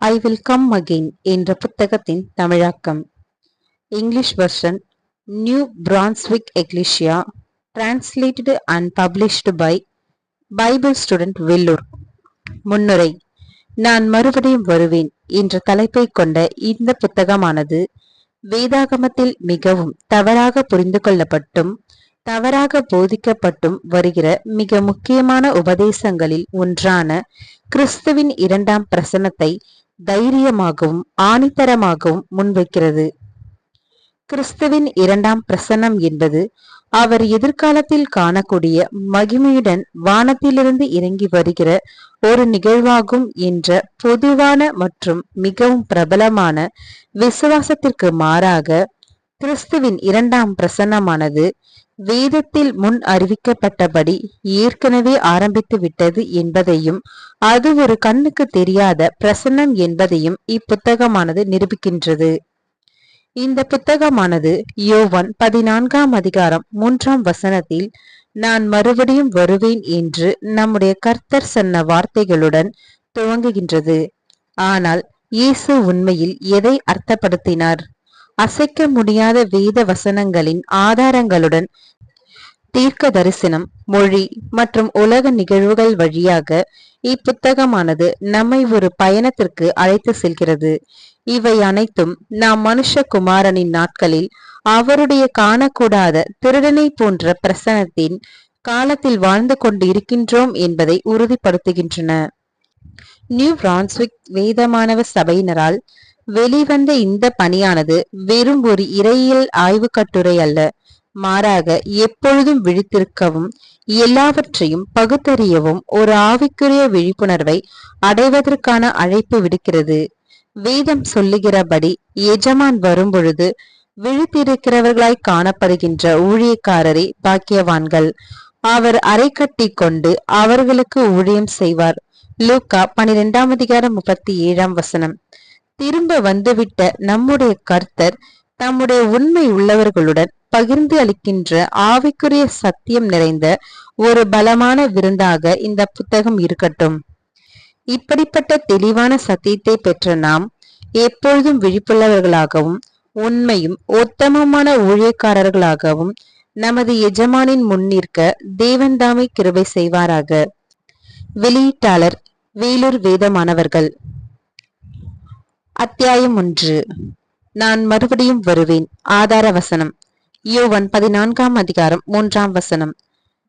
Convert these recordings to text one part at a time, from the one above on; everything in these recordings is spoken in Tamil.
ஐ வில் கம் அகெயின் என்ற புத்தகத்தின் தமிழாக்கம். English version New Brunswick Ecclesia translated and published by Bible student Vellore முன்னுரை நான் மறுபடியும் வருவேன் என்ற தலைப்பை கொண்ட இந்த புத்தகமானது வேதாகமத்தில் மிகவும் தவறாக புரிந்து கொள்ளப்பட்டும் தவறாக போதிக்கப்பட்டும் வருகிற மிக முக்கியமான உபதேசங்களில் ஒன்றான கிறிஸ்துவின் இரண்டாம் பிரசனத்தை தைரியமாகவும் ஆணித்தரமாகவும் முன்வைக்கிறது. கிறிஸ்துவின் இரண்டாம் பிரசன்னம் என்பது அவர் எதிர்காலத்தில் காணக்கூடிய மகிமையுடன் வானத்திலிருந்து இறங்கி வருகிற ஒரு நிகழ்வாகும் என்ற பொதுவான மற்றும் மிகவும் பிரபலமான விசுவாசத்திற்கு மாறாக கிறிஸ்துவின் இரண்டாம் பிரசன்னமானது வேதத்தில் முன் அறிவிக்கப்பட்டபடி ஏற்கனவே ஆரம்பித்து விட்டது என்பதையும் அது ஒரு கண்ணுக்கு தெரியாத பிரசன்னம் என்பதையும் இப்புத்தகமானது நிரூபிக்கின்றது. இந்த புத்தகமானது யோவன் பதினான்காம் அதிகாரம் மூன்றாம் வசனத்தில் நான் மறுபடியும் வருவேன் என்று நம்முடைய கர்த்தர் சொன்ன வார்த்தைகளுடன் துவங்குகின்றது. ஆனால் இயேசு உண்மையில் எதை அர்த்தப்படுத்தினார்? அசைக்க முடியாத வேத வசனங்களின் ஆதாரங்களுடன் தீர்க்க தரிசனம் மொழி மற்றும் உலக நிகழ்வுகள் வழியாக இப்புத்தகமானது நம்மை ஒரு பயணத்திற்கு அழைத்து செல்கிறது. இவை அனைத்தும் நாம் மனுஷகுமாரனின் நாட்களில் அவருடைய காணக்கூடாத திருடனை போன்ற பிரசனத்தின் காலத்தில் வாழ்ந்து கொண்டு இருக்கின்றோம் என்பதை உறுதிப்படுத்துகின்றன. நியூ பிரான்ஸ்விக் வேதமானவ சபையினரால் வெளிவந்த இந்த பணியானது வெறும் ஒரு இறையியல் ஆய்வு கட்டுரை அல்ல. மாறாக எப்பொழுதும் விழித்திருக்கவும் எல்லாவற்றையும் பகுத்தறியவும் ஒரு ஆவிக்குரிய விழிப்புணர்வை அடைவதற்கான அழைப்பு விடுக்கிறது. வேதம் சொல்லுகிறபடி எஜமான் வரும்பொழுது விழித்திருக்கிறவர்களாய் காணப்படுகின்ற ஊழியக்காரரே பாக்கியவான்கள். அவர் அரை கட்டி கொண்டு அவர்களுக்கு ஊழியம் செய்வார். லூக்கா பனிரெண்டாம் அதிகாரம் முப்பத்தி ஏழாம் வசனம். திரும்ப வந்துவிட்ட நம்முடைய கர்த்தர் தம்முடைய உண்மை உள்ளவர்களுடன் பகிர்ந்து அளிக்கின்ற ஆவிக்குரிய சத்தியம் நிறைந்த ஒரு பலமான விருந்தாக இந்த புத்தகம் இருக்கட்டும். இப்படிப்பட்ட தெளிவான சத்தியத்தை பெற்ற நாம் எப்பொழுதும் விழிப்புள்ளவர்களாகவும் உண்மையும் உத்தமமான ஊழியக்காரர்களாகவும் நமது எஜமானின் முன்னிற்க தேவன்தாமை கிருபை செய்வாராக. வெளியீட்டாளர் வேலூர் வேதமானவர்கள். அத்தியாயம் ஒன்று. நான் மறுபடியும் வருவேன். ஆதார வசனம். யோவன் பதினான்காம் அதிகாரம் மூன்றாம் வசனம்.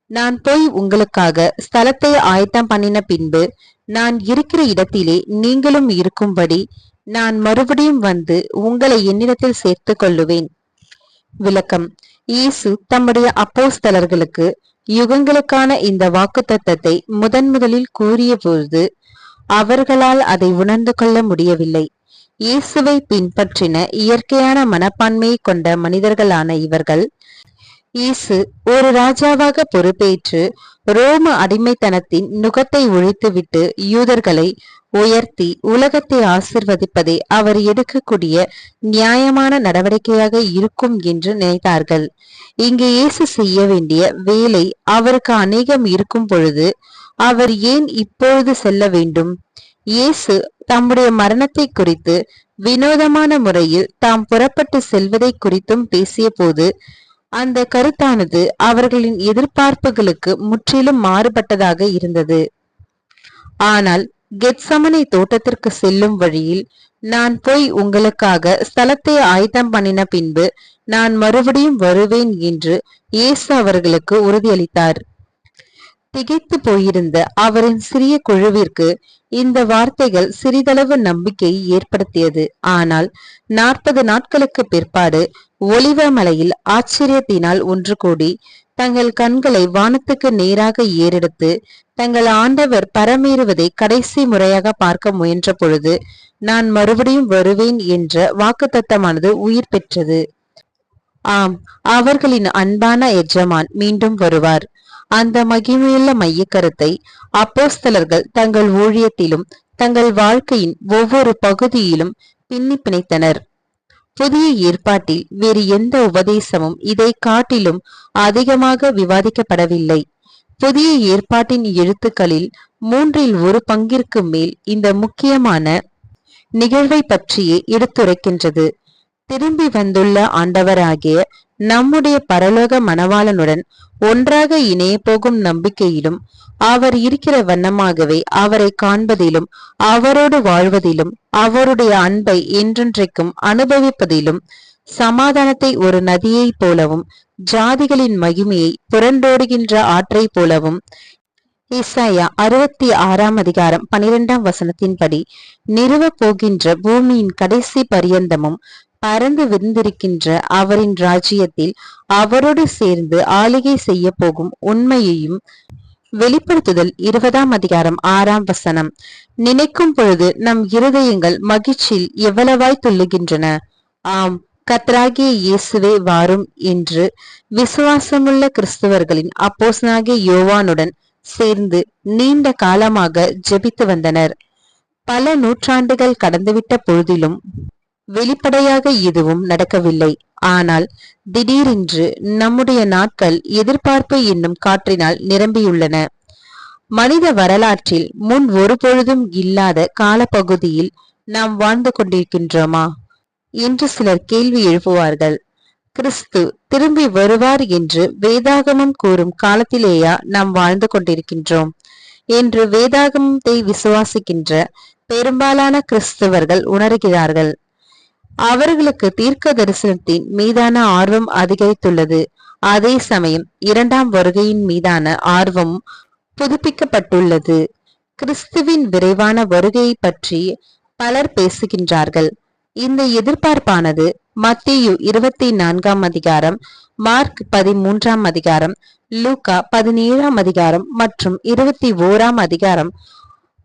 நான் போய் உங்களுக்காக ஸ்தலத்தை ஆயத்தம் பண்ணின பின்பு நான் இருக்கிற இடத்திலே நீங்களும் இருக்கும்படி நான் மறுபடியும் வந்து உங்களை என்னிடத்தில் சேர்த்து கொள்ளுவேன். விளக்கம். இயேசு தம்முடைய அப்போஸ்தலர்களுக்கு யுகங்களுக்கான இந்த வாக்கு தத்தத்தை முதன் முதலில் கூறிய பொழுது அவர்களால் அதை உணர்ந்து கொள்ள முடியவில்லை. இயேசுவை பின்பற்றின இயற்கையான மனப்பான்மையை கொண்ட மனிதர்களான இவர்கள். இயேசு ஒரு ராஜாவாக பொறுப்பேற்று ரோம அடிமைத்தனத்தின் நுகத்தை ஒழித்துவிட்டு யூதர்களை உயர்த்தி உலகத்தை ஆசிர்வதிப்பதை அவர் எடுக்கக்கூடிய நியாயமான நடவடிக்கையாக இருக்கும் என்று நினைத்தார்கள். இங்கு இயேசு செய்ய வேண்டிய வேலை அவருக்கு அநேகம் இருக்கும் பொழுது அவர் ஏன் இப்பொழுது செல்ல வேண்டும்? இயேசு தம்முடைய மரணத்தை குறித்து வினோதமான முறையில் தாம் புறப்பட்டு செல்வதை குறித்தும் பேசிய போது அந்த கருத்தானது அவர்களின் எதிர்பார்ப்புகளுக்கு முற்றிலும் மாறுபட்டதாக இருந்தது. ஆனால் கெட்சமனை தோட்டத்திற்கு செல்லும் வழியில் நான் போய் உங்களுக்காக ஸ்தலத்தை ஆயத்தம் பண்ணின பின்பு நான் மறுபடியும் வருவேன் என்று இயேசு அவர்களுக்கு உறுதியளித்தார். திகைத்து போயிருந்த அவரின் சிறிய குழுவிற்கு இந்த வார்த்தைகள் சிறிதளவு நம்பிக்கையை ஏற்படுத்தியது. ஆனால் நாற்பது நாட்களுக்கு பிற்பாடு ஒளிவமலையில் ஆச்சரியத்தினால் ஒன்று கூடி தங்கள் கண்களை வானத்துக்கு நேராக ஏறெடுத்து தங்கள் ஆண்டவர் பரமேறுவதை கடைசி முறையாக பார்க்க முயன்ற பொழுது நான் மறுபடியும் வருவேன் என்ற வாக்குத்தத்தமானது உயிர் பெற்றது. ஆம் அவர்களின் அன்பான எஜமான் மீண்டும் வருவார். அந்த மகிமையுள்ள மையக்கருத்தை அப்போஸ்தலர்கள் தங்கள் ஊழியத்திலும் தங்கள் வாழ்க்கையின் ஒவ்வொரு பகுதியிலும் பின்னி பிணைத்தனர். புதிய ஏற்பாட்டில் வேறு எந்த உபதேசமும் இதை காட்டிலும் அதிகமாக விவாதிக்கப்படவில்லை. புதிய ஏற்பாட்டின் எழுத்துக்களில் மூன்றில் ஒரு பங்கிற்கு மேல் இந்த முக்கியமான நிகழ்வை பற்றியே எடுத்துரைக்கின்றது. திரும்பி வந்துள்ள ஆண்டவராகிய நம்முடைய பரலோக மணவாளனுடன் ஒன்றாக இணைய போகும் நம்பிக்கையிலும் அவர் இருக்கிற வண்ணமாகவே அவரை காண்பதிலும் அவரோடு வாழ்வதிலும் அவருடைய அன்பை என்றென்றைக்கும் அனுபவிப்பதிலும் சமாதானத்தை ஒரு நதியைப் போலவும் ஜாதிகளின் மகிமையை புரண்டோடுகின்ற ஆற்றைப் போலவும் இசாயா அறுபத்தி ஆறாம் அதிகாரம் பனிரெண்டாம் வசனத்தின்படி நிறுவ போகின்ற பூமியின் கடைசி பரியந்தமும் பறந்து விருந்திருக்கின்ற அவரின் ராஜ்யத்தில் அவரோடு சேர்ந்து ஆளுகை செய்ய போகும் உண்மையையும் வெளிப்படுத்துதல் இருபதாம் அதிகாரம் ஆறாம் வசனம். நினைக்கும் பொழுது நம் இருதயங்கள் மகிழ்ச்சியில் எவ்வளவாய் துள்ளுகின்றன. ஆம் கத்ராகிய இயேசுவே வாரும் என்று விசுவாசமுள்ள கிறிஸ்தவர்களின் அப்போஸ்னாகிய யோவானுடன் சேர்ந்து நீண்ட காலமாக ஜெபித்து வந்தனர். பல நூற்றாண்டுகள் கடந்துவிட்ட பொழுதிலும் வெளிப்படையாக எதுவும் நடக்கவில்லை. ஆனால் திடீரென்று நம்முடைய நாட்கள் எதிர்பார்ப்பு என்னும் காற்றினால் நிரம்பியுள்ளன. மனித வரலாற்றில் முன் ஒருபொழுதும் இல்லாத காலப்பகுதியில் நாம் வாழ்ந்து கொண்டிருக்கின்றோமா? என்று சிலர் கேள்வி எழுப்புவார்கள். கிறிஸ்து திரும்பி வருவார் என்று வேதாகமம் கூறும் காலத்திலேயா நாம் வாழ்ந்து கொண்டிருக்கின்றோம்? என்று வேதாகமத்தை விசுவாசிக்கின்ற பெரும்பாலான கிறிஸ்தவர்கள் உணர்கிறார்கள். அவர்களுக்கு தீர்க்க தரிசனத்தின் மீதான ஆர்வம் அதிகரித்துள்ளது. அதே சமயம் இரண்டாம் வருகையின் மீதான ஆர்வம் புதுப்பிக்கப்பட்டுள்ளது. கிறிஸ்துவின் விரைவான வருகையை பற்றி பலர் பேசுகின்றார்கள். இந்த எதிர்பார்ப்பானது மத்தியு இருபத்தி நான்காம் அதிகாரம் மார்க் பதிமூன்றாம் அதிகாரம் லூகா பதினேழாம் அதிகாரம் மற்றும் இருபத்தி ஓராம் அதிகாரம்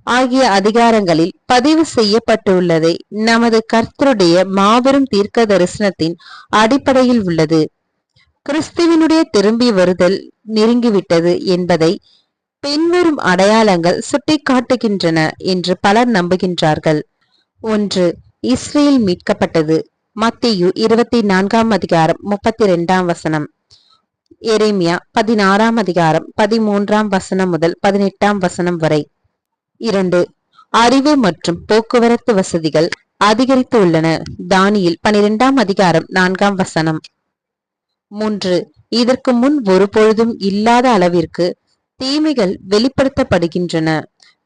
ஆகிய அதிகாரங்களில் பதிவு செய்யப்பட்டுள்ளதை நமது கர்த்தருடைய மாபெரும் தீர்க்க தரிசனத்தின் அடிப்படையில் உள்ளது. கிறிஸ்துவனுடைய திரும்பி வருதல் நெருங்கிவிட்டது என்பதை பின்வரும் அடையாளங்கள் சுட்டிக்காட்டுகின்றன என்று பலர் நம்புகின்றார்கள். ஒன்று இஸ்ரேல் மீட்கப்பட்டது. மத்தியு இருபத்தி நான்காம் அதிகாரம் முப்பத்தி இரண்டாம் வசனம். எரேமியா பதினாறாம் அதிகாரம் பதிமூன்றாம் வசனம் முதல் பதினெட்டாம் வசனம் வரை. இரண்டு அறிவு மற்றும் போக்குவரத்து வசதிகள் அதிகரித்து உள்ளன. தானியில் பனிரெண்டாம் அதிகாரம் நான்காம் வசனம். மூன்று இதற்கு முன் ஒருபொழுதும் இல்லாத அளவிற்கு தீமைகள் வெளிப்படுத்தப்படுகின்றன.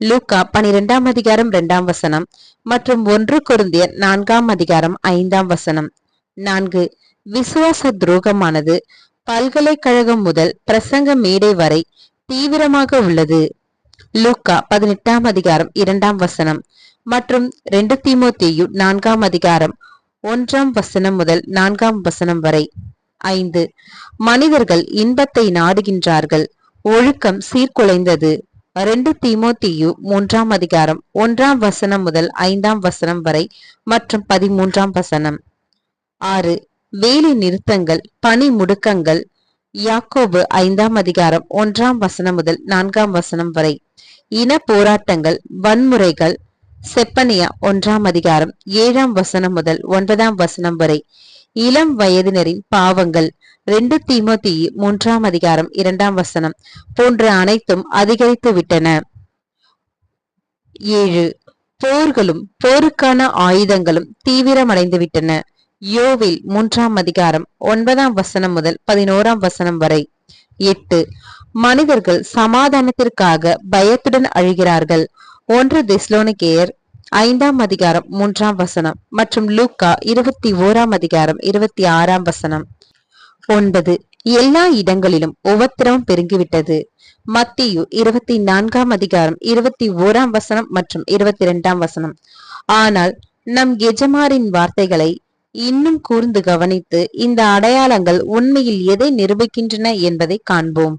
லூக்கா பனிரெண்டாம் அதிகாரம் இரண்டாம் வசனம் மற்றும் ஒன்று குருந்திய நான்காம் அதிகாரம் ஐந்தாம் வசனம். நான்கு விசுவாச துரோகமானது பல்கலைக்கழகம் முதல் பிரசங்க மேடை வரை தீவிரமாக உள்ளது. லூக்கா பதினெட்டாம் அதிகாரம் இரண்டாம் வசனம். மற்றும் ரெண்டு தீமோத்தேயு நான்காம் அதிகாரம் ஒன்றாம் வசனம் முதல் நான்காம் வசனம் வரை. ஐந்து. மனிதர்கள் இன்பத்தை நாடுகின்றார்கள். ஒழுக்கம் சீர்குலைந்தது. ரெண்டு தீமோத்தியு மூன்றாம் அதிகாரம் ஒன்றாம் வசனம் முதல் ஐந்தாம் வசனம் வரை மற்றும் பதிமூன்றாம் வசனம். ஆறு. வேலை நிறுத்தங்கள் பணி முடுக்கங்கள். யாக்கோபு ஐந்தாம் அதிகாரம் ஒன்றாம் வசனம் முதல் நான்காம் வசனம் வரை. இன போராட்டங்கள் வன்முறைகள் செப்பனியா ஒன்றாம் அதிகாரம் ஏழாம் வசனம் முதல் ஒன்பதாம் வசனம் வரை. இளம் வயதினரின் பாவங்கள் ரெண்டு தீமோத்தி மூன்றாம் அதிகாரம் இரண்டாம் வசனம் போன்ற அனைத்தும் அதிகரித்து விட்டன. ஏழு போர்களும் போருக்கான ஆயுதங்களும் தீவிரமடைந்து விட்டன. யோவில் மூன்றாம் அதிகாரம் ஒன்பதாம் வசனம் முதல் பதினோராம் வசனம் வரை. எட்டு. மனிதர்கள் சமாதானத்திற்காக பயத்துடன் அழுகிறார்கள். ஒன்று தெஸ்லோனிகேயர் ஐந்தாம் அதிகாரம் மூன்றாம் வசனம் மற்றும் லூக்கா இருபத்தி ஓராம் அதிகாரம் இருபத்தி ஆறாம் வசனம். ஒன்பது. எல்லா இடங்களிலும் உபத்திரவம் பெருங்கிவிட்டது மத்தியு இருபத்தி நான்காம் அதிகாரம் இருபத்தி ஓராம் வசனம் மற்றும் இருபத்தி இரண்டாம் வசனம். ஆனால் நம் எஜமாரின் வார்த்தைகளை இன்னும் கூர்ந்து கவனித்து இந்த அடையாளங்கள் உண்மையில் எதை நிரூபிக்கின்றன என்பதை காண்போம்.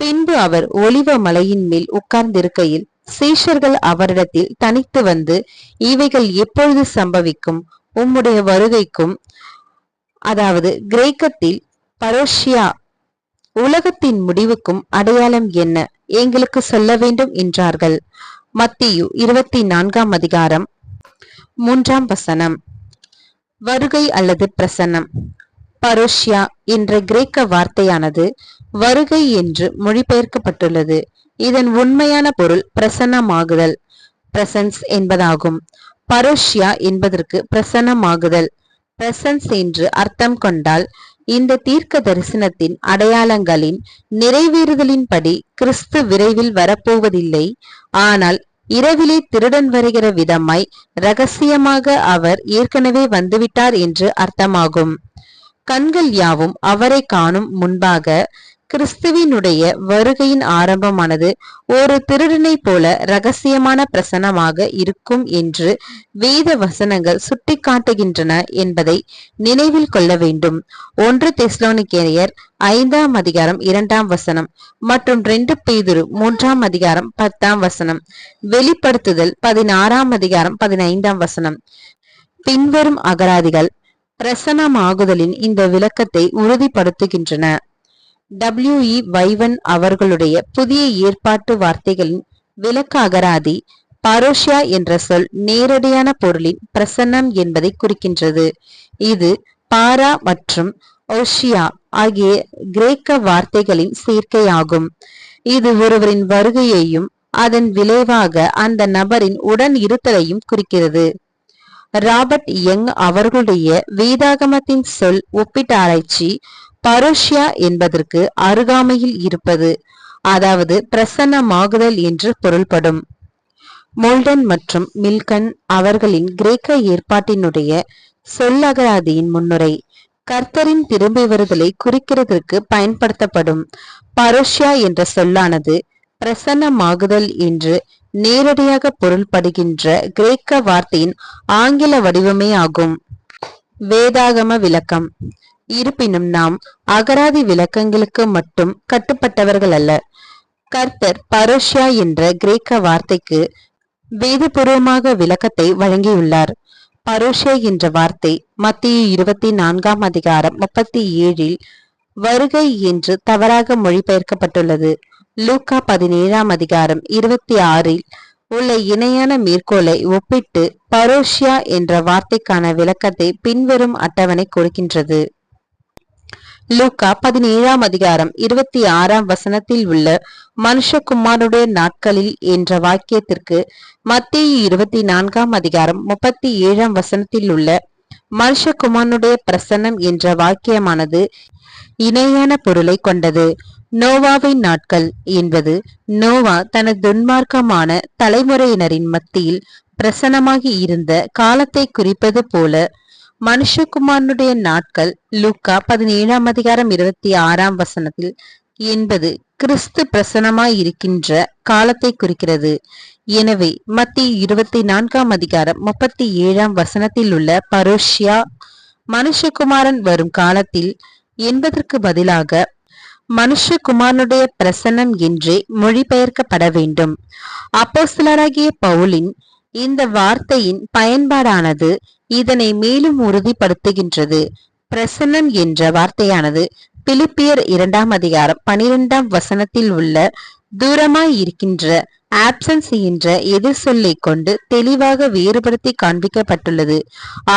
பின்பு அவர் ஒலிவ மலையின் மேல் உட்கார்ந்திருக்கையில் சீஷர்கள் அவரிடத்தில் தனித்து வந்து இவைகள் எப்பொழுது சம்பவிக்கும்? உம்முடைய வருகைக்கும் அதாவது கிரேக்கத்தில் பரோஷியா உலகத்தின் முடிவுக்கும் அடையாளம் என்ன? எங்களுக்கு சொல்ல வேண்டும் என்றார்கள். மத்தியு இருபத்தி நான்காம் அதிகாரம் மூன்றாம் வசனம். வருகை அல்லது பிரசன்னம். பரோஷியா என்ற கிரேக்க வார்த்தையானது வருகை என்று மொழிபெயர்க்கப்பட்டுள்ளது. இதன் உண்மையான பொருள் பிரசன்னமாகுதல் பிரசன்ஸ் என்பதாகும். பரோஷியா என்பதற்கு பிரசன்னமாகுதல் பிரசன்ஸ் என்று அர்த்தம் கொண்டால் இந்த தீர்க்க தரிசனத்தின் அடையாளங்களின் நிறைவேறுதலின்படி கிறிஸ்து விரைவில் வரப்போவதில்லை. ஆனால் இரவிலே திருடன் வருகிற விதமாய் ரகசியமாக அவர் ஏற்கனவே வந்துவிட்டார் என்று அர்த்தமாகும். கண்கள் யாவும் அவரை காணும் முன்பாக கிறிஸ்துவினுடைய வருகையின் ஆரம்பமானது ஒரு திருடனை போல ரகசியமான பிரசனமாக இருக்கும் என்று வேத வசனங்கள் சுட்டிக்காட்டுகின்றன என்பதை நினைவில் கொள்ள வேண்டும். ஒன்று தெஸ்லோனிக்கேரியர் ஐந்தாம் அதிகாரம் இரண்டாம் வசனம் மற்றும் ரெண்டு பேதுரு மூன்றாம் அதிகாரம் பத்தாம் வசனம். வெளிப்படுத்துதல் பதினாறாம் அதிகாரம் பதினைந்தாம் வசனம். பின்வரும் அகராதிகள் பிரசனமாகுதலின் இந்த விளக்கத்தை உறுதிப்படுத்துகின்றன. டபிள்யூ இ வைவன் அவர்களுடைய புதிய ஏற்பாட்டு வார்த்தைகளின் விளக்க அகராதி பரோஷியா என்ற சொல் நேரடியான பொருளின் பிரசன்னம் என்பதை குறிக்கின்றது. இது பாரா மற்றும் ஓஷியா ஆகிய கிரேக்க வார்த்தைகளின் சேர்க்கையாகும். இது ஒருவரின் வருகையையும் அதன் விளைவாக அந்த நபரின் உடன் இருத்தலையும் குறிக்கிறது. ராபர்ட் யங் அவர்களுடைய வேதாகமத்தின் சொல் ஒப்பீட்டு ஆராய்ச்சி பரோஷியா என்பதற்கு அருகாமையில் இருப்பது அதாவது பிரசன்னமாகுதல் என்று பொருள்படும். மோல்டன் மற்றும் மில்கன் அவர்களின் கிரேக்க ஏற்பாட்டினுடைய சொல்லகராதியின் முன்னுரை கர்த்தரின் திரும்பி வருதலை குறிக்கிறதற்கு பயன்படுத்தப்படும். பரோஷியா என்ற சொல்லானது பிரசன்னமாகுதல் என்று நேரடியாக பொருள்படுகின்ற கிரேக்க வார்த்தையின் ஆங்கில வடிவமே ஆகும். வேதாகம விளக்கம். இருப்பினும் நாம் அகராதி விளக்கங்களுக்கு மட்டும் கட்டுப்பட்டவர்கள் அல்ல. கர்த்தர் பரோஷியா என்ற கிரேக்க வார்த்தைக்கு வேதபூர்வமாக விளக்கத்தை வழங்கியுள்ளார். பரோஷியா என்ற வார்த்தை மத்திய இருபத்தி நான்காம் அதிகாரம் முப்பத்தி ஏழில் வருகை என்று தவறாக மொழிபெயர்க்கப்பட்டுள்ளது. லூக்கா பதினேழாம் அதிகாரம் இருபத்தி ஆறில் உள்ள இணையான மேற்கோளை ஒப்பிட்டு பரோஷியா என்ற வார்த்தைக்கான விளக்கத்தை பின்வரும் அட்டவணை கொடுக்கின்றது. லூக்கா பதினேழாம் அதிகாரம் இருபத்தி ஆறாம் வசனத்தில் உள்ள மனுஷகுமாருடைய நாட்களில் என்ற வாக்கியத்திற்கு மத்திய இருபத்தி நான்காம் அதிகாரம் முப்பத்தி ஏழாம் வசனத்தில் உள்ள மனுஷகுமாரனுடைய பிரசன்னம் என்ற வாக்கியமானது இணையான பொருளை கொண்டது. நோவாவின் நாட்கள் என்பது நோவா தனது துன்மார்க்கமான தலைமுறையினரின் மத்தியில் பிரசனமாகி இருந்த காலத்தை குறிப்பது போல மனுஷகுமாரனுடைய நாட்கள் லுக்கா பதினேழாம் அதிகாரம் இருபத்தி ஆறாம் வசனத்தில் என்பது கிறிஸ்து பிரசனமாய் இருக்கின்ற காலத்தை குறிக்கிறது. எனவே மத்திய இருபத்தி நான்காம் அதிகாரம் முப்பத்தி ஏழாம் வசனத்தில் உள்ள பரோஷியா மனுஷகுமாரன் வரும் காலத்தில் என்பதற்கு பதிலாக மனுஷகுமாரனுடைய பிரசன்னம் என்றே மொழிபெயர்க்கப்பட வேண்டும். அப்போஸ்தலராகிய பவுலின் இந்த வார்த்தையின் பயன்பாடானது இதனை மேலும் உறுதிப்படுத்துகின்றது. பிரசன்னம் என்ற வார்த்தையானது பிலிப்பியர் இரண்டாம் அதிகாரம் பனிரெண்டாம் வசனத்தில் உள்ள தூரமாய் இருக்கின்ற ஆப்சன்ஸ் என்ற எதிர் சொல்லை கொண்டு தெளிவாக வேறுபடுத்தி காண்பிக்கப்பட்டுள்ளது.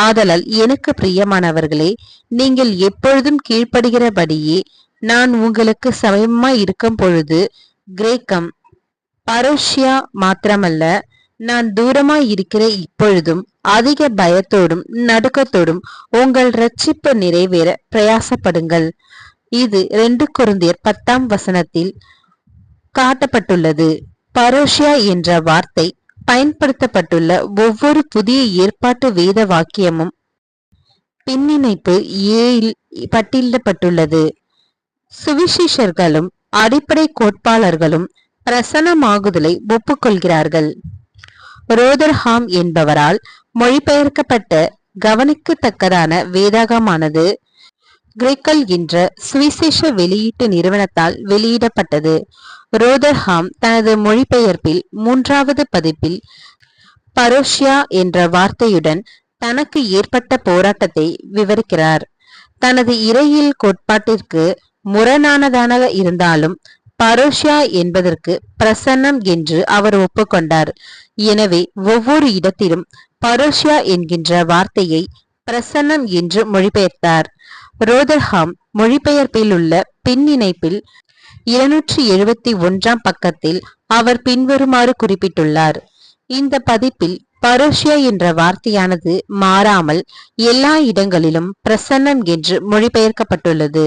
ஆதலால் எனக்கு பிரியமானவர்களே நீங்கள் எப்பொழுதும் கீழ்ப்படுகிறபடியே நான் உங்களுக்கு சமயமாய் இருக்கும் பொழுது கிரேக்கம் பரோஷியா மாத்திரமல்ல நான் தூரமாய் இருக்கிற இப்பொழுதும் அதிக பயத்தோடும் நடுக்கத்தோடும் உங்கள் ரட்சிப்பு நிறைவேற பிரயாசப்படுங்கள். இது ரெண்டு குருந்தியர் பத்தாம் வசனத்தில் காட்டப்பட்டுள்ளது. பரோஷியா என்ற வார்த்தை பயன்படுத்தப்பட்டுள்ள ஒவ்வொரு புதிய ஏற்பாட்டு வேத வாக்கியமும் பின்னிணைப்பு ஏயில் பட்டியலிடப்பட்டுள்ளது. சுவிசேஷர்களும் அடிப்படை கோட்பாளர்களும் பிரசனமாகுதலை ஒப்புக்கொள்கிறார்கள். ரோதர்ஹாம் என்பவரால் மொழிபெயர்க்கப்பட்ட கவனிக்கத்தக்கதான வேதாகமானது கிரேக்கல் என்ற சுவிசேஷ வெளியீட்டு நிறுவனத்தால் வெளியிடப்பட்டது. ரோதர்ஹாம் தனது மொழிபெயர்ப்பில் மூன்றாவது பதிப்பில் பரோஷியா என்ற வார்த்தையுடன் தனக்கு ஏற்பட்ட போராட்டத்தை விவரிக்கிறார். தனது இறையில் கோட்பாட்டிற்கு முரணானதான இருந்தாலும் பரோஷியா என்பதற்கு பிரசன்னம் என்று அவர் ஒப்புக்கொண்டார். எனவே ஒவ்வொரு இடத்திலும் பரோஷியா என்கின்ற வார்த்தையை பிரசன்னம் என்று மொழிபெயர்த்தார். ரோதர்ஹாம் மொழிபெயர்ப்பில் உள்ள பின்னிணைப்பில் இருநூற்றி எழுபத்தி ஒன்றாம் பக்கத்தில் அவர் பின்வருமாறு குறிப்பிட்டுள்ளார். இந்த பதிப்பில் பரோஷியா என்ற வார்த்தையானது மாறாமல் எல்லா இடங்களிலும் பிரசன்னம் என்று மொழிபெயர்க்கப்பட்டுள்ளது.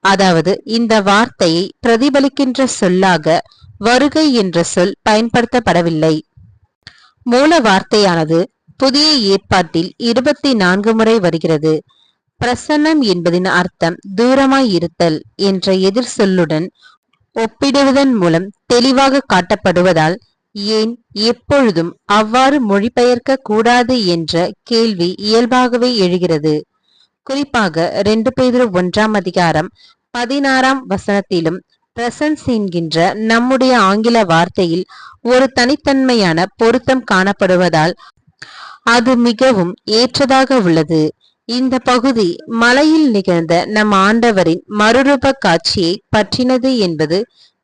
அதாவது இந்த வார்த்தையை பிரதிபலிக்கின்ற சொல்லாக வருகை என்ற சொல் பயன்படுத்தப்படவில்லை. மூல வார்த்தையானது புதிய ஏற்பாட்டில் இருபத்தி நான்கு முறை வருகிறது. பிரசன்னம் என்பதின் அர்த்தம் தூரமாய் இருத்தல் என்ற எதிர் சொல்லுடன் ஒப்பிடுவதன் மூலம் தெளிவாக காட்டப்படுவதால் ஏன் எப்பொழுதும் அவ்வாறு மொழிபெயர்க்க கூடாது என்ற கேள்வி இயல்பாகவே எழுகிறது. குறிப்பாக ரெண்டு பேர் ஒன்றாம் அதிகாரம் பதினாறாம் வசனத்திலும் பிரசன்ஸ் என்கின்ற நம்முடைய ஆங்கில வார்த்தையில் ஒரு தனித்தன்மையான பொருத்தம் காணப்படுவதால் அது மிகவும் ஏற்றதாக உள்ளது. இந்த பகுதி மலையில் நிகழ்ந்த நம் ஆண்டவரின் மறுரூப காட்சியை பற்றினது என்பது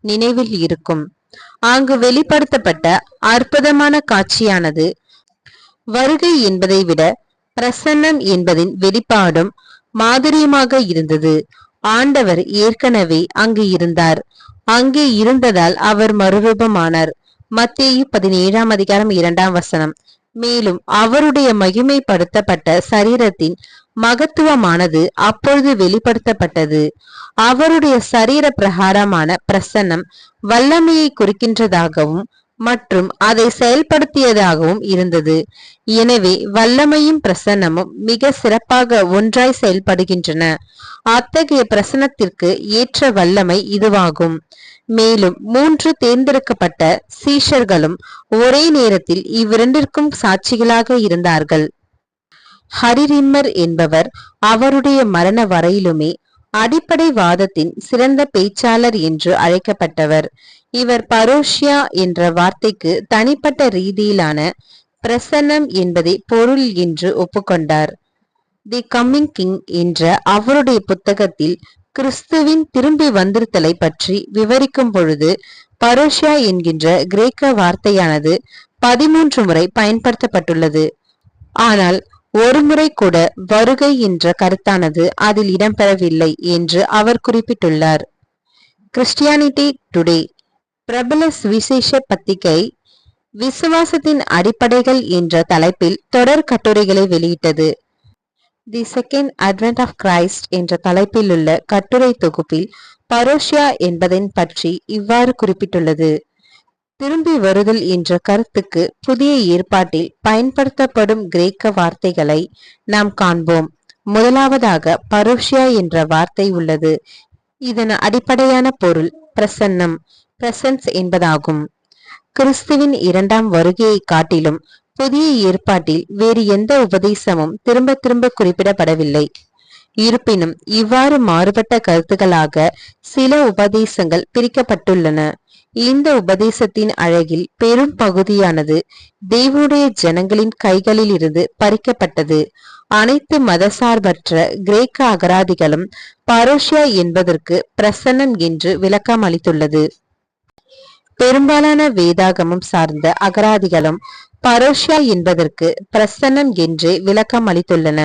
நினைவில் இருக்கும். அங்கு வெளிப்படுத்தப்பட்ட அற்புதமான காட்சியானது வருகை என்பதை விட பிரசன்னம் என்பதின் வெளிப்பாடும் மாதிரியுமாக இருந்தது. ஆண்டவர் ஏற்கனவே அங்கு இருந்தார். அங்கே இருந்ததால் அவர் மறுரூபமானார். மத்தேயு பதினேழாம் அதிகாரம் இரண்டாம் வசனம். மேலும் அவருடைய மகிமைப்படுத்தப்பட்ட சரீரத்தின் மகத்துவமானது அப்பொழுது வெளிப்படுத்தப்பட்டது. அவருடைய சரீர பிரகாரமான பிரசன்னம் வல்லமையை குறிக்கின்றதாகவும் மற்றும் அதை செயல்படுத்தியதாகவும் இருந்தது. எனவே வல்லமையும் பிரசன்னமும் மிக சிறப்பாக ஒன்றாய் செயல்படுகின்றன. அத்தகைய பிரசனத்திற்கு ஏற்ற வல்லமை இதுவாகும். மேலும் மூன்று தேர்ந்தெடுக்கப்பட்ட சீஷர்களும் ஒரே நேரத்தில் இவ்விரண்டிற்கும் சாட்சிகளாக இருந்தார்கள். ஹரிரிம்மர் என்பவர் அவருடைய மரண வரையிலுமே அடிப்படை வாதத்தின் சிறந்த பேச்சாளர் என்று அழைக்கப்பட்டவர். இவர் பரோஷியா என்ற வார்த்தைக்கு தனிப்பட்ட ரீதியிலான பிரசன்னம் என்பதை பொருள் என்று ஒப்புக்கொண்டார். தி கம்மிங் கிங் என்ற அவருடைய புத்தகத்தில் கிறிஸ்துவின் திரும்பி வந்திருத்தலை பற்றி விவரிக்கும் பொழுது பரோஷியா என்கின்ற கிரேக்க வார்த்தையானது பதிமூன்று முறை பயன்படுத்தப்பட்டுள்ளது. ஆனால் ஒரு முறை கூட வருகை என்ற கருத்தானது அதில் இடம்பெறவில்லை என்று அவர் குறிப்பிட்டுள்ளார். கிறிஸ்டியானிட்டி டுடே பிரபல சுவிசேஷ பத்திரிகை விசுவாசத்தின் அடிப்படைகள் என்ற தலைப்பில் தொடர் கட்டுரைகளை வெளியிட்டது. The second advent of Christ என்ற தலைப்பில் உள்ள கட்டுரை தொகுப்பில் பரோஷியா என்பதன் பற்றி இவ்வாறு குறிப்பிட்டுள்ளது. திரும்பி வருதல் என்ற கருத்துக்கு புதிய ஏற்பாட்டில் பயன்படுத்தப்படும் கிரேக்க வார்த்தைகளை நாம் காண்போம். முதலாவதாக பரோஷியா என்ற வார்த்தை உள்ளது. இதன் அடிப்படையான பொருள் பிரசன்னம். பிரசன்ஸ் என்பதாகும். கிறிஸ்துவின் இரண்டாம் வருகையை காட்டிலும் புதிய ஏற்பாட்டில் வேறு எந்த உபதேசமும் திரும்ப திரும்ப குறிப்பிடப்படவில்லை. இருப்பினும் இவ்வாறு மாறுபட்ட கருத்துக்களாக சில உபதேசங்கள் பிரிக்கப்பட்டுள்ளன. இந்த உபதேசத்தின் அழகில் பெரும் பகுதியானது தேவனுடைய ஜனங்களின் கைகளில் இருந்து பறிக்கப்பட்டது. அனைத்து மதசார்பற்ற கிரேக்க அகராதிகளும் பரோஷியா என்பதற்கு பிரசன்னம் என்று விளக்கம் அளித்துள்ளது பெரும்பாலான வேதாகமம் சார்ந்த அகராதிகளும் பரோஷியா என்பதற்கு பிரசன்னம் என்று விளக்கம் அளித்துள்ளன.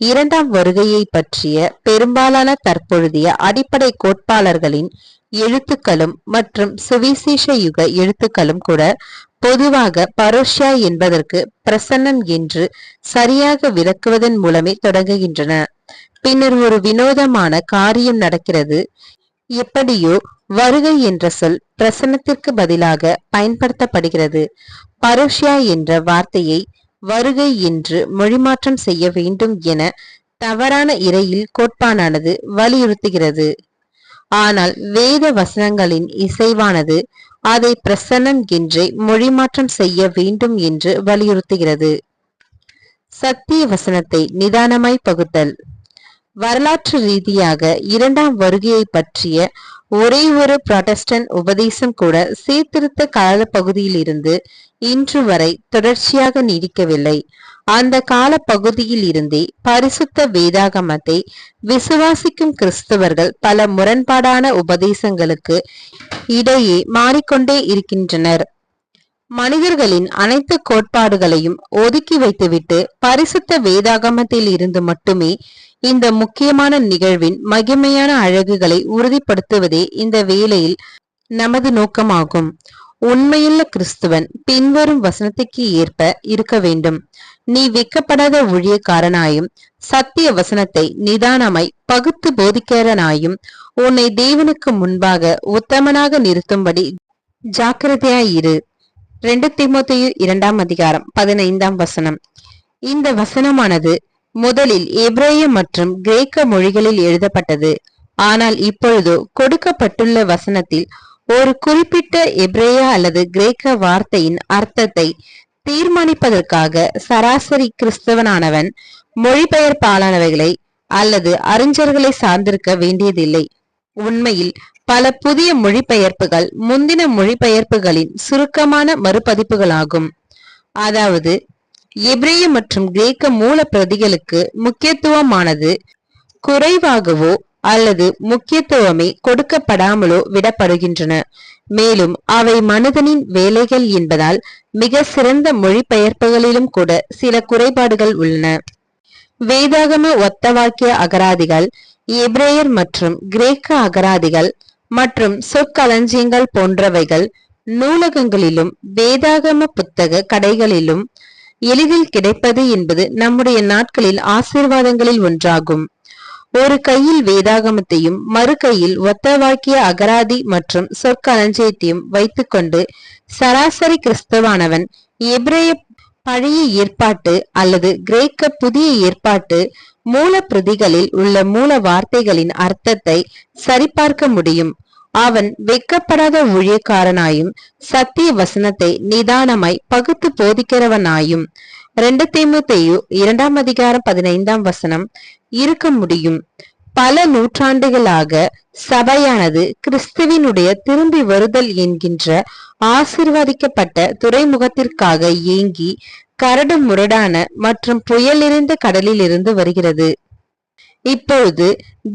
இரண்டாம் வருகையை பற்றிய பெரும்பாலான தற்பொழுதைய அடிப்படை கோட்பாளர்களின் எழுத்துக்களும் மற்றும் சுவிசேஷ யுக எழுத்துக்களும் கூட பொதுவாக பரோஷியா என்பதற்கு பிரசன்னம் என்று சரியாக விளக்குவதன் மூலமே தொடங்குகின்றன. பின்னர் ஒரு வினோதமான காரியம் நடக்கிறது. எப்படியோ வருகை என்ற சொல் பிரசன்னத்திற்கு பதிலாக பயன்படுத்தப்படுகிறது. பரோஷியா என்ற வார்த்தையை வருகை என்று மொழிமாற்றம் செய்ய வேண்டும் என தவறான இறையில் கோட்பாடானது வலியுறுத்துகிறது. ஆனால் வேத வசனங்களின் இசைவானது அதை பிரசன்னம் என்றே மொழிமாற்றம் செய்ய வேண்டும் என்று வலியுறுத்துகிறது. சத்திய வசனத்தை நிதானமாய் பகுத்தல். வரலாற்று ரீதியாக இரண்டாம் வருகையை பற்றிய ஒரே ஒரு புராட்டஸ்டன்ட் உபதேசம் கூட சீர்திருத்த கால பகுதியில் இருந்து இன்று வரை தொடர்ச்சியாக நீடிக்கவில்லை. அந்த கால பகுதியில் இருந்தே பரிசுத்த வேதாகமத்தை விசுவாசிக்கும் கிறிஸ்தவர்கள் பல முரண்பாடான உபதேசங்களுக்கு இடையே மாறிக்கொண்டே இருக்கின்றனர். மனிதர்களின் அனைத்து கோட்பாடுகளையும் ஒதுக்கி வைத்துவிட்டு பரிசுத்த வேதாகமத்தில் இருந்து மட்டுமே இந்த முக்கியமான நிகழ்வின் மகிமையான அழகுகளை உறுதிப்படுத்துவதே இந்த வேலையில் நமது நோக்கமாகும். உண்மையுள்ள கிறிஸ்துவன் பின்வரும் வசனத்துக்கு ஏற்ப இருக்க வேண்டும். நீ வெக்கப்படாத ஊழியக்காரனாயும் சத்திய வசனத்தை நிதானமாய் பகுத்து போதிக்கிறனாயும் உன்னை தேவனுக்கு முன்பாக உத்தமனாக நிறுத்தும்படி ஜாக்கிரதையாயிரு ரெண்டு திமுத்தையு இரண்டாம் அதிகாரம் பதினைந்தாம் வசனம். இந்த வசனமானது முதலில் எப்ரேய மற்றும் கிரேக்க மொழிகளில் எழுதப்பட்டது. ஆனால் இப்பொழுதோ கொடுக்கப்பட்டுள்ள வசனத்தில் ஒரு குறிப்பிட்ட எப்ரேய அல்லது கிரேக்க வார்த்தையின் அர்த்தத்தை தீர்மானிப்பதற்காக சராசரி கிறிஸ்தவனானவன் மொழிபெயர்ப்பாளனவைகளை அல்லது அறிஞர்களை சார்ந்திருக்க வேண்டியதில்லை. உண்மையில் பல புதிய மொழிபெயர்ப்புகள் முந்தின மொழிபெயர்ப்புகளின் சுருக்கமான மறுபதிப்புகளாகும். அதாவது எபிரேய மற்றும் கிரேக்க மூல பிரதிகளுக்கு முக்கியத்துவமானது குறைவாகவோ அல்லது முக்கியத்துவமே கொடுக்கப்படாமலோ விடப்படுகின்றன. மேலும் அவை மனிதனின் வேலைகள் என்பதால் மிக சிறந்த மொழிபெயர்ப்புகளிலும் கூட சில குறைபாடுகள் உள்ளன. வேதாகம ஒத்த வாக்கிய அகராதிகள் எபிரேயர் மற்றும் கிரேக்க அகராதிகள் மற்றும் சொற்களஞ்சியங்கள் போன்றவைகள் நூலகங்களிலும் வேதாகம புத்தக கடைகளிலும் எளிதில் கிடைப்பது என்பது நம்முடைய நாட்களில் ஆசீர்வாதங்களில் ஒன்றாகும். ஒரு கையில் வேதாகமத்தையும் மறு கையில் ஒத்தவாக்கிய அகராதி மற்றும் சொற்களஞ்சியத்தையும் வைத்துக்கொண்டு சராசரி கிறிஸ்தவானவன் எபிரேய பழைய ஏற்பாட்டு அல்லது கிரேக்க புதிய ஏற்பாட்டு மூல பிரதிகளில் உள்ள மூல வார்த்தைகளின் அர்த்தத்தை சரிபார்க்க முடியும். அவன் வெக்கப்படாத ஊழியக்காரனாயும் சத்திய வசனத்தை நிதானமாய் பகுத்து போதிக்கிறவனாயும். ரெண்டு தேமுத்தையு இரண்டாம் அதிகாரம் பதினைந்தாம் வசனம் இருக்க முடியும். பல நூற்றாண்டுகளாக சபையானது கிறிஸ்துவினுடைய திரும்பி வருதல் என்கின்ற ஆசிர்வதிக்கப்பட்ட துறைமுகத்திற்காக ஏங்கி கரடு முரடான மற்றும் புயலிருந்த கடலில் இருந்து வருகிறது. இப்பொழுது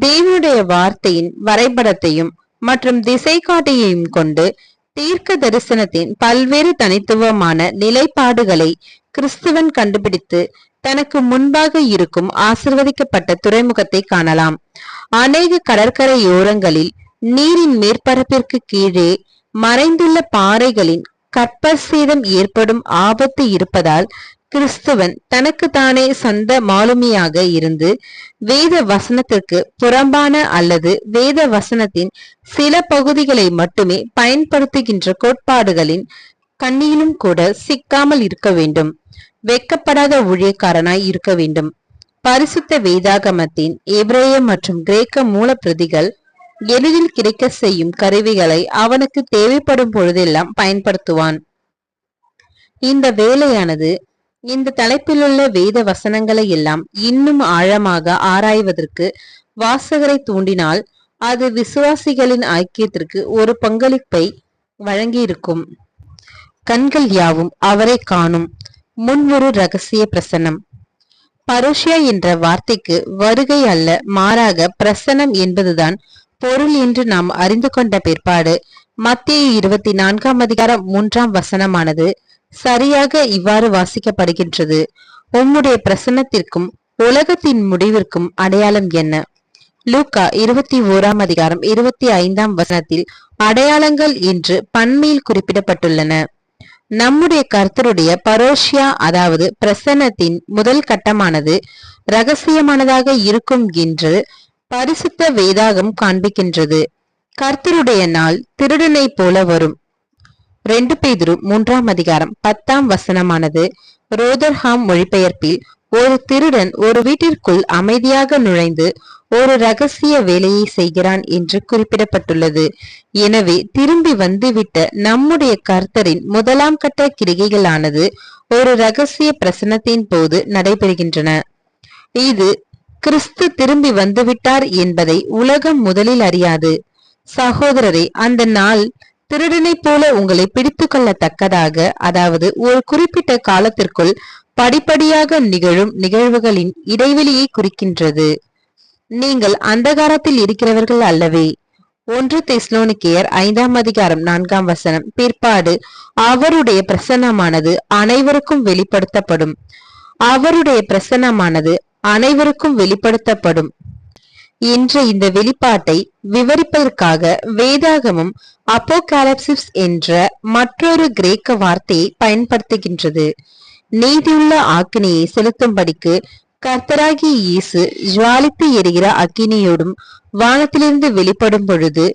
தேவனுடைய வார்த்தையின் வரைபடத்தையும் மற்றும் திசை காட்டியையும் கொண்டு தீர்க்க தரிசனத்தின் பல்வேறு தனித்துவமான நிலைப்பாடுகளை கிறிஸ்துவன் கண்டுபிடித்து தனக்கு முன்பாக இருக்கும் ஆசிர்வதிக்கப்பட்ட துறைமுகத்தை காணலாம். அநேக கடற்கரையோரங்களில் நீரின் மேற்பரப்பிற்கு கீழே மறைந்துள்ள பாறைகளின் கற்பசேதம் ஏற்படும் ஆபத்து இருப்பதால் கிறிஸ்துவன் தனக்கு தானே சொந்த மாலுமியாக இருந்து வேத வசனத்திற்கு புறம்பான அல்லது வேத வசனத்தின் சில பகுதிகளை மட்டுமே பயன்படுத்துகின்ற கோட்பாடுகளின் கண்ணியிலும் கூட சிக்காமல் இருக்க வேண்டும். வெக்கப்படாத ஊழியக்காரனாய் இருக்க வேண்டும். பரிசுத்த வேதாகமத்தின் எபிரேய மற்றும் கிரேக்க மூல பிரதிகள் எளிதில் கிடைக்க செய்யும் கருவிகளை அவனுக்கு தேவைப்படும் பொழுதெல்லாம் பயன்படுத்துவான். இந்த வேலையானது இந்த தலைப்பிலுள்ள வேத வசனங்களை எல்லாம் இன்னும் ஆழமாக ஆராய்வதற்கு வாசகரை தூண்டினால் அது விசுவாசிகளின் ஐக்கியத்திற்கு ஒரு பங்களிப்பை வழங்கியிருக்கும். கண்கள் யாவும் அவரை காணும். முன் ஒரு ரகசிய பிரசனம். பரோஷியா என்ற வார்த்தைக்கு வருகை அல்ல மாறாக பிரசனம் என்பதுதான் பொருள் என்று நாம் அறிந்து கொண்ட பிற்பாடு மத்திய இருபத்தி நான்காம் அதிகாரம் மூன்றாம் வசனமானது. சரியாக இவ்வாறு வாசிக்கப்படுகின்றது. உம்முடைய பிரசன்னத்திற்கும் உலகத்தின் முடிவிற்கும் அடையாளம் என்ன? லூக்கா இருபத்தி ஓராம் அதிகாரம் இருபத்தி ஐந்தாம் வசனத்தில் அடையாளங்கள் என்று பன்மையில் குறிப்பிடப்பட்டுள்ளன. நம்முடைய கர்த்தருடைய பரோஷியா அதாவது பிரசன்னத்தின் முதல் கட்டமானது ரகசியமானதாக இருக்கும் என்று பரிசுத்த வேதாகம் காண்பிக்கின்றது. கர்த்தருடைய நாள் திருடனை போல வரும். ரெண்டு பேதிரு மூன்றாம் அதிகாரம் பத்தாம் வசனமானது ரோதர்ஹாம் மொழிபெயர்ப்பில் ஒரு திருடன் ஒரு வீட்டிற்குள் அமைதியாக நுழைந்து ஒரு ரகசிய வேலையை செய்கிறான் என்று குறிப்பிடப்பட்டுள்ளது. எனவே திரும்பி வந்துவிட்ட நம்முடைய கர்த்தரின் முதலாம் கட்ட கிரிகைகளானது ஒரு ரகசிய பிரசனத்தின் போது நடைபெறுகின்றன. இது கிறிஸ்து திரும்பி வந்துவிட்டார் என்பதை உலகம் முதலில் அறியாது. சகோதரரே அந்த நாள் திருடனைப் போல உங்களை பிடித்து கொள்ளத்தக்கதாக அதாவது ஒரு குறிப்பிட்ட காலத்திற்குள் படிப்படியாக நிகழும் நிகழ்வுகளின் இடைவெளியை குறிக்கின்றது. நீங்கள் அந்தகாரத்தில் இருக்கிறவர்கள் அல்லவே. ஒன்று தெஸ்லோனிக்கேயர் ஐந்தாம் அதிகாரம் நான்காம் வசனம் பிற்பாடு அவருடைய பிரசன்னமானது அனைவருக்கும் வெளிப்படுத்தப்படும். அவருடைய பிரசன்னமானது அனைவருக்கும் வெளிப்படுத்தப்படும். என்ற இந்த வெளிப்பாட்டை விவரிப்பதற்காக வேதாகமம் அப்போகாலப்சிஸ் என்ற மற்றொரு கிரேக்க வார்த்தையை பயன்படுத்துகின்றது. நீதியுள்ள ஆக்கினையை செலுத்தும்படிக்கு கர்த்தராகிய இயேசு ஜுவாலித்து எரிகிற அக்கினியோடும் வானத்திலிருந்து வெளிப்படும் பொழுது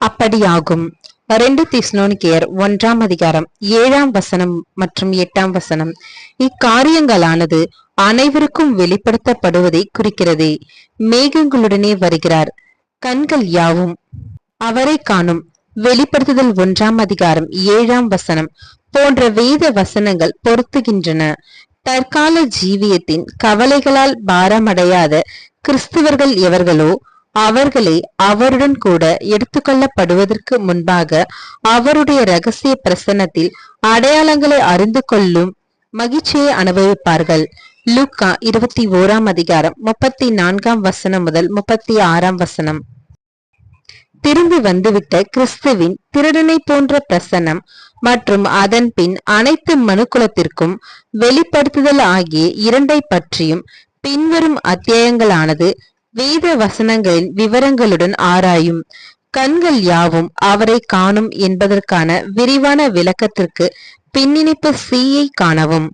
அப்படியாகும். ரெண்டு திஸ்னோனிக்கேயர் ஒன்றாம் அதிகாரம் ஏழாம் வசனம் மற்றும் எட்டாம் வசனம். இக்காரியங்களானது அனைவருக்கும் வெளிப்படுத்தப்படுவதை குறிக்கிறது. மேகங்களுடனே வருகிறார். கண்கள் யாவும் அவரை காணும். வெளிப்படுத்துதல் ஒன்றாம் அதிகாரம் ஏழாம் வசனம் போன்ற வேத வசனங்கள் பொருத்துகின்றன. தற்கால ஜீவியத்தின் கவலைகளால் பாரமடையாத கிறிஸ்தவர்கள் எவர்களோ அவர்களே அவருடன் கூட எடுத்துக்கொள்ளப்படுவதற்கு முன்பாக அவருடைய ரகசிய பிரசன்னத்தில் அடையாளங்களை அறிந்து கொள்ளும் மகிழ்ச்சியை அனுபவிப்பார்கள். லூக்கா இருபத்தி ஓராம் அதிகாரம் முப்பத்தி நான்காம் வசனம் முதல் முப்பத்தி ஆறாம் வசனம். திரும்பி வந்துவிட்ட கிறிஸ்துவின் திருடனை போன்ற பிரசனம் மற்றும் அதன் பின் அனைத்து மனுக்குலத்திற்கும் வெளிப்படுத்துதல் ஆகிய இரண்டை பற்றியும் பின்வரும் அத்தியாயங்களானது வேத வசனங்களின் விவரங்களுடன் ஆராயும். கண்கள் யாவும் அவரை காணும் என்பதற்கான விரிவான விளக்கத்திற்கு பின்னிணைப்பு சீயை காணவும்.